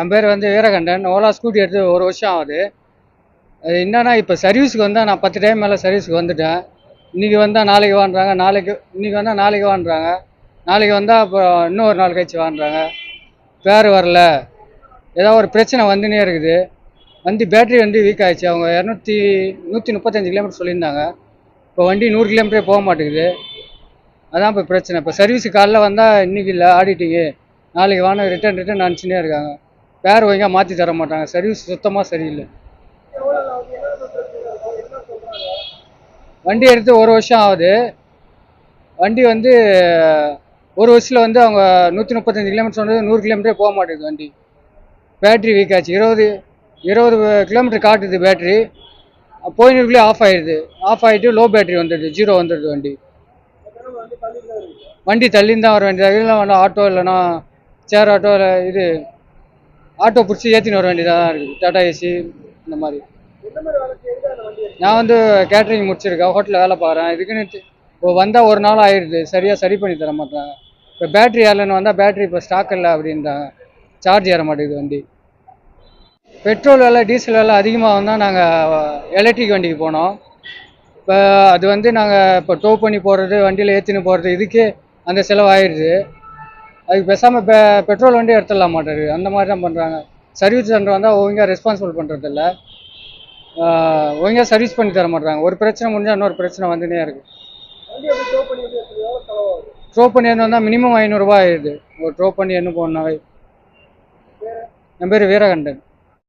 என் பேர் வந்து வீரகண்டன். ஓலா ஸ்கூட்டி எடுத்து ஒரு வருஷம் ஆகுது. அது என்னன்னா இப்போ சர்வீஸுக்கு வந்தால் நான் பத்து டைம் மேலே சர்வீஸுக்கு வந்துட்டேன். இன்றைக்கி வந்தால் நாளைக்கு வான்றாங்க நாளைக்கு இன்றைக்கி வந்தால் நாளைக்கு வான்றாங்க நாளைக்கு வந்தால் அப்புறம் இன்னும் ஒரு நாள் கழிச்சு வான்றாங்க பேர் வரல. ஏதோ ஒரு பிரச்சனை வந்துனே இருக்குது. வண்டி பேட்டரி வந்து வீக் ஆகிடுச்சு அவங்க இரநூத்தி நூற்றி முப்பத்தஞ்சு கிலோமீட்டர் சொல்லியிருந்தாங்க. இப்போ வண்டி நூறு கிலோமீட்டரே போக மாட்டேங்குது. அதான் இப்போ பிரச்சனை. இப்போ சர்வீஸுக்கு காலைல வந்தால் இன்றைக்கி இல்லை ஆடிட்டிங்கு நாளைக்கு வாங்க ரிட்டன் ரிட்டன் அனுப்பிச்சுனே இருக்காங்க. பேர் ஒழுங்கா மாற்றி தர மாட்டாங்க. சர்வீஸ் சுத்தமாக சரியில்லை. வண்டி எடுத்து ஒரு வருஷம் ஆகுது. வண்டி வந்து ஒரு வருஷத்தில் வந்து அவங்க நூற்றி முப்பத்தஞ்சு கிலோமீட்டர் சொன்னது நூறு கிலோமீட்டரே போக மாட்டேங்குது வண்டி. பேட்ரி வீக் ஆச்சு. இருபது இருபது கிலோமீட்டர் காட்டுது பேட்ரி போயினுக்குள்ளே ஆஃப் ஆயிடுது. ஆஃப் ஆகிட்டு லோ பேட்ரி வந்துடுது. ஜீரோ வந்துடுது வண்டி. வண்டி தள்ளின்னு தான் வர வேண்டியதாக இல்லை வேண்டாம் ஆட்டோ இல்லைன்னா சேர் ஆட்டோ இல்லை இது ஆட்டோ பிடிச்சி ஏற்றின்னு வர வேண்டியதாக தான் இருக்குது. டாடா ஏசி இந்த மாதிரி. நான் வந்து கேட்ரிங் முடிச்சிருக்கேன். ஹோட்டலில் வேலை பார்க்குறேன். இதுக்குன்னு இப்போ வந்தால் ஒரு நாள் ஆயிடுது சரியாக சரி பண்ணி தர மாட்டாங்க இப்போ பேட்ரி ஏறலன்னு வந்தால் பேட்ரி இப்போ ஸ்டாக் இல்லை அப்படின்றாங்க சார்ஜ் ஏற மாட்டேங்குது வண்டி. பெட்ரோல் விலை டீசல் விலை அதிகமாக வந்தால் நாங்கள் எலக்ட்ரிக் வண்டிக்கு போனோம். இப்போ அது வந்து நாங்கள் இப்போ டோ பண்ணி போடுறது வண்டியில் ஏற்றின்னு போகிறது இதுக்கே அந்த செலவு ஆயிடுது அதுக்கு பேசாமல் பெ பெட்ரோல் வண்டி எடுத்துடலாம் மாட்டாரு அந்த மாதிரி தான் பண்ணுறாங்க சர்வீஸ் சென்டர் வந்தால் ஒழுங்காக ரெஸ்பான்சிபிள் பண்ணுறதில்ல ஒழுங்காக சர்வீஸ் பண்ணி தர மாட்டாங்க ஒரு பிரச்சனை முடிஞ்சால் இன்னொரு பிரச்சனை வந்துனே இருக்குது ட்ரோ பண்ணி எடுத்து வந்தால் மினிமம் ஐநூறுரூவா ஆயிடுது. ஒரு ட்ரோ பண்ணி என்ன போனாவே. என் பேர் வீரகண்டன்.